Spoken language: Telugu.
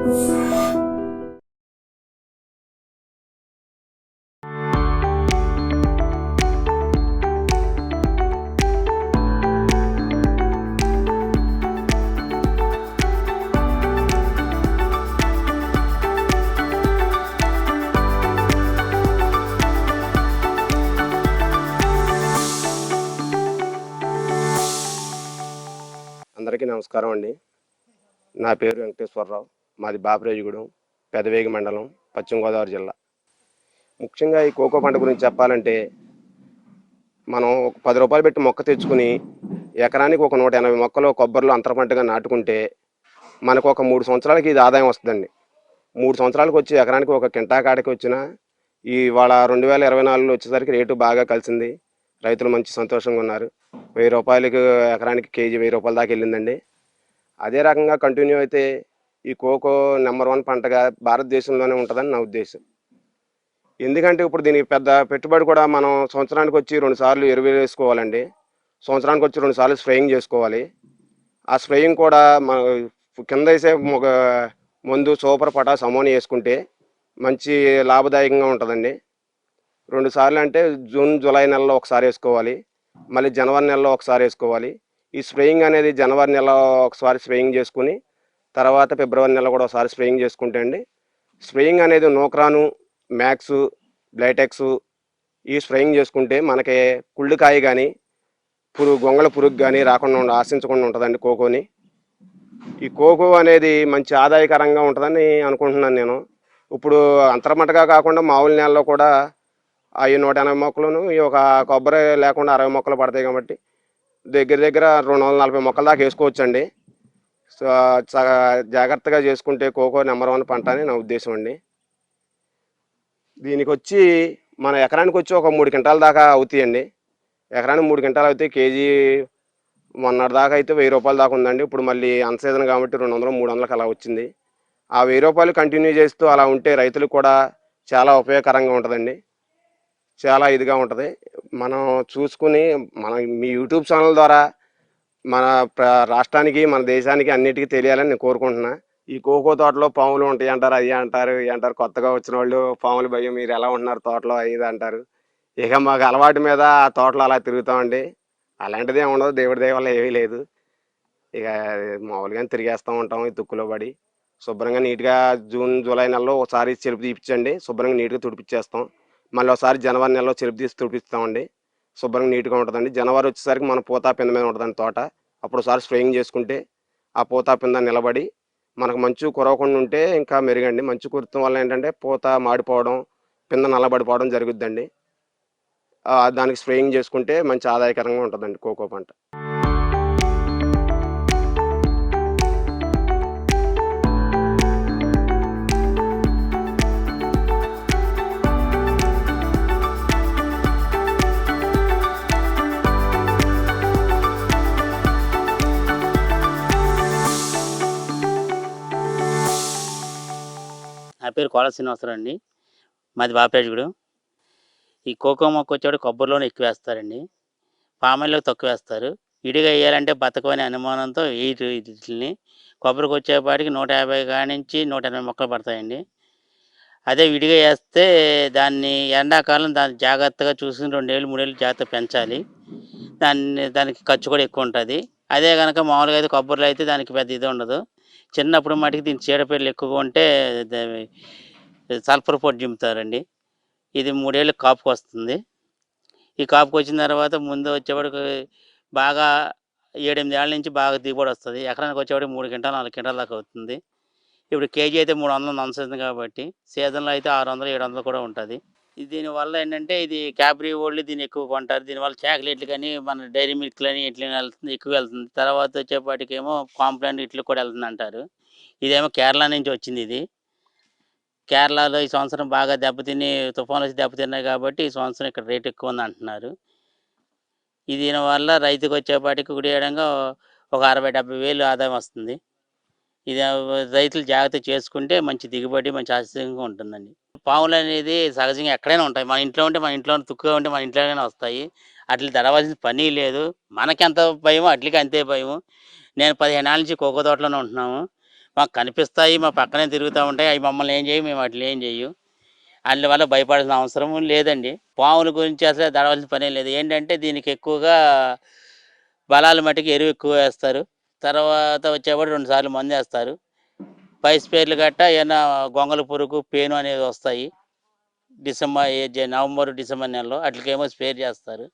అందరికీ నమస్కారం అండి. నా పేరు వెంకటేశ్వరరావు. మాది బాపిరేజుగూడెం పెదవేగి మండలం పశ్చిమ గోదావరి జిల్లా. ముఖ్యంగా ఈ కోకో పంట గురించి చెప్పాలంటే మనం ఒక పది రూపాయలు పెట్టి మొక్క తెచ్చుకుని ఎకరానికి ఒక నూట ఎనభై మొక్కలు కొబ్బరిలో అంతర పంటగా నాటుకుంటే మనకు ఒక మూడు సంవత్సరాలకి ఇది ఆదాయం వస్తుందండి. మూడు సంవత్సరాలకు వచ్చి ఎకరానికి ఒక కింటా కాడకి వచ్చిన ఈ వాళ్ళ రెండు వేల ఇరవై నాలుగులో వచ్చేసరికి రేటు బాగా కలిసింది. రైతులు మంచి సంతోషంగా ఉన్నారు. వెయ్యి రూపాయలకి ఎకరానికి కేజీ వెయ్యి రూపాయల దాకా వెళ్ళిందండి. అదే రకంగా కంటిన్యూ అయితే ఈ కోకో నెంబర్ వన్ పంటగా భారతదేశంలోనే ఉంటుందని నా ఉద్దేశం. ఎందుకంటే ఇప్పుడు దీనికి పెద్ద పెట్టుబడి కూడా మనం సంవత్సరానికి వచ్చి రెండు సార్లు ఎరువులు వేసుకోవాలండి. సంవత్సరానికి వచ్చి రెండు సార్లు స్ప్రేయింగ్ చేసుకోవాలి. ఆ స్ప్రేయింగ్ కూడా మన కింద వేసే ఒక మందు సూపర్ పటాస్ అమోని వేసుకుంటే మంచి లాభదాయకంగా ఉంటుందండి. రెండు సార్లు అంటే జూన్ జూలై నెలలో ఒకసారి వేసుకోవాలి. మళ్ళీ జనవరి నెలలో ఒకసారి వేసుకోవాలి. ఈ స్ప్రేయింగ్ అనేది జనవరి నెలలో ఒకసారి స్ప్రేయింగ్ చేసుకుని తర్వాత ఫిబ్రవరి నెల కూడా ఒకసారి స్ప్రేయింగ్ చేసుకుంటే అండి. స్ప్రేయింగ్ అనేది నోక్రాను మ్యాక్స్ బ్లైటెక్స్ ఈ స్ప్రేయింగ్ చేసుకుంటే మనకి కుళ్ళుకాయ కానీ పురుగు గొంగళ పురుగు కానీ రాకుండా ఆశించకుండా ఉంటుందండి కోకోని. ఈ కోకో అనేది మంచి ఆదాయకరంగా ఉంటుందని అనుకుంటున్నాను నేను. ఇప్పుడు అంతర్మటగా కాకుండా మామూలు నెలలో కూడా అవి నూట ఎనభై మొక్కలను ఈ ఒక కొబ్బరి లేకుండా అరవై మొక్కలు పడతాయి కాబట్టి దగ్గర దగ్గర రెండు వందల నలభై మొక్కల దాకా వేసుకోవచ్చండి. జాగ్రత్తగా చేసుకుంటే కోకో నెంబర్ వన్ పంట అని నా ఉద్దేశం అండి. దీనికి వచ్చి మన ఎకరానికి వచ్చి ఒక మూడు క్వింటాల దాకా అవుతాయండి. ఎకరానికి మూడు క్వింటాలు అవుతాయి కేజీ మొన్నటి దాకా అయితే వెయ్యి రూపాయల దాకా ఉందండి. ఇప్పుడు మళ్ళీ అన్ సీజన్ కాబట్టి రెండు వందలు మూడు వందలకు అలా వచ్చింది. ఆ వెయ్యి రూపాయలు కంటిన్యూ చేస్తూ అలా ఉంటే రైతులకు కూడా చాలా ఉపయోగకరంగా ఉంటుందండి. చాలా ఇదిగా ఉంటుంది. మనం చూసుకుని మన మీ యూట్యూబ్ ఛానల్ ద్వారా మన రాష్ట్రానికి మన దేశానికి అన్నిటికీ తెలియాలని నేను కోరుకుంటున్నా. ఈ కోకో తోటలో పాములు ఉంటాయి అంటారు అవి అంటారు అంటారు. కొత్తగా వచ్చిన వాళ్ళు పాములు భయం మీరు ఎలా ఉంటున్నారు తోటలో అయ్యేది అంటారు. ఇక మాకు అలవాటు మీద ఆ తోటలో అలా తిరుగుతామండి. అలాంటిది ఏమి ఉండదు దేవుడి దయ వల్ల ఏమీ లేదు. ఇక మామూలుగా తిరిగేస్తూ ఉంటాం ఈ తుక్కులో పడి. శుభ్రంగా నీట్గా జూన్ జూలై నెలలో ఒకసారి చెరుపు తీపిచ్చండి. శుభ్రంగా నీట్గా తుడిపిచ్చేస్తాం. మళ్ళీ ఒకసారి జనవరి నెలలో చెరుపు తీసి తుడిపిస్తామండి. శుభ్రంగా నీట్గా ఉంటుందండి. జనవరి వచ్చేసరికి మన పూతా పింద మీద ఉంటుందండి తోట. అప్పుడు సార్ స్ప్రేయింగ్ చేసుకుంటే ఆ పూతా పింద నిలబడి మనకు మంచు కురవకుండా ఉంటే ఇంకా మెరుగండి. మంచు కురతం వల్ల ఏంటంటే పూత మాడిపోవడం పింద నల్లబడిపోవడం జరుగుద్దండి. దానికి స్ప్రేయింగ్ చేసుకుంటే మంచి ఆదాయకరంగా ఉంటుందండి కోకో పంట. నా పేరు కోల శ్రీనివాసరావు అండి. మాది బాపేజగూడు ఈ కోకో మొక్క వచ్చేవాడు కొబ్బరిలోనే ఎక్కువ వేస్తారండి. పామాయిల్లో తక్కువ వేస్తారు. విడిగా వేయాలంటే బతకమనే అనుమానంతో వేయరు వీటిని కొబ్బరికి వచ్చేపాటికి నూట యాభై కానించి నుంచి నూట ఎనభై మొక్కలు పడతాయండి. అదే విడిగా వేస్తే దాన్ని ఎండాకాలం దాన్ని జాగ్రత్తగా చూసుకుని రెండేళ్ళు మూడేళ్ళు జాగ్రత్త పెంచాలి. దాన్ని దానికి ఖర్చు కూడా ఎక్కువ ఉంటుంది. అదే కనుక మామూలుగా అయితే కొబ్బరిలో అయితే దానికి పెద్ద ఇది ఉండదు. చిన్నప్పుడు మటుకు దీని చీడపీడలు ఎక్కువగా ఉంటే సల్ఫర్ పొడి జిమ్ముతారండి. ఇది మూడేళ్ళు కాపుకి వస్తుంది. ఈ కాపుకి వచ్చిన తర్వాత ముందు వచ్చేవాడికి బాగా ఏడెనిమిది ఏళ్ళ నుంచి బాగా దిగుబడి వస్తుంది. ఎకరానికి వచ్చేవాడికి మూడు గంటలు నాలుగు గంటల దాకా అవుతుంది. ఇప్పుడు కేజీ అయితే మూడు వందలు నడుస్తుంది కాబట్టి సీజన్లో అయితే ఆరు వందలు ఏడు వందలు కూడా ఉంటుంది. దీనివల్ల ఏంటంటే ఇది క్యాబ్రీ వాళ్ళు దీన్ని ఎక్కువ కొంటారు. దీనివల్ల చాక్లెట్లు కానీ మన డైరీ మిల్క్లు అని ఇట్లా వెళ్తుంది ఎక్కువ వెళ్తుంది. తర్వాత వచ్చేపాటికేమో కాంప్లైంట్ ఇట్లు కూడా వెళ్తుంది అంటారు ఇదేమో కేరళ నుంచి వచ్చింది ఇది. కేరళలో ఈ సంవత్సరం బాగా దెబ్బతిని తుఫాను వచ్చి దెబ్బతిన్నాయి కాబట్టి ఈ సంవత్సరం ఇక్కడ రేట్ ఎక్కువ ఉంది అంటున్నారు ఇది దీనివల్ల రైతుకు వచ్చేపాటికి గుడియడంగా ఒక అరవై డెబ్బై వేలు ఆదాయం వస్తుంది. ఇది రైతులు జాగ్రత్త చేసుకుంటే మంచి దిగుబడి మంచి ఆశ్చర్యంగా ఉంటుందండి. పాములు అనేది సహజంగా ఎక్కడైనా ఉంటాయి. మన ఇంట్లో ఉంటే మన ఇంట్లో తుక్కుగా ఉంటే మన ఇంట్లోనే వస్తాయి. అట్లా తడవలసిన పని లేదు. మనకి ఎంత భయమో అట్లకి అంతే భయము. నేను పదిహేను ఏళ్ళ నుంచి కోకో తోటలోనే ఉంటున్నాము. మాకు కనిపిస్తాయి మా పక్కనే తిరుగుతూ ఉంటాయి. అవి మమ్మల్ని ఏం చేయవు మేము అట్లా ఏం చేయు అందువల్ల భయపడాల్సిన అవసరం లేదండి. పాముల గురించి అసలు దడవలసిన పనే లేదు. ఏంటంటే దీనికి ఎక్కువగా బలాల మట్టికి ఎరువు ఎక్కువ వేస్తారు. తర్వాత వచ్చేవాడు రెండు సార్లు మందు వేస్తారు. పై స్పేర్లు గట్ట ఏమైనా గొంగళ పురుగు పేను అనేది వస్తాయి. డిసెంబర్ నవంబర్ డిసెంబర్ నెలలో అట్లకేమో స్పేర్ చేస్తారు.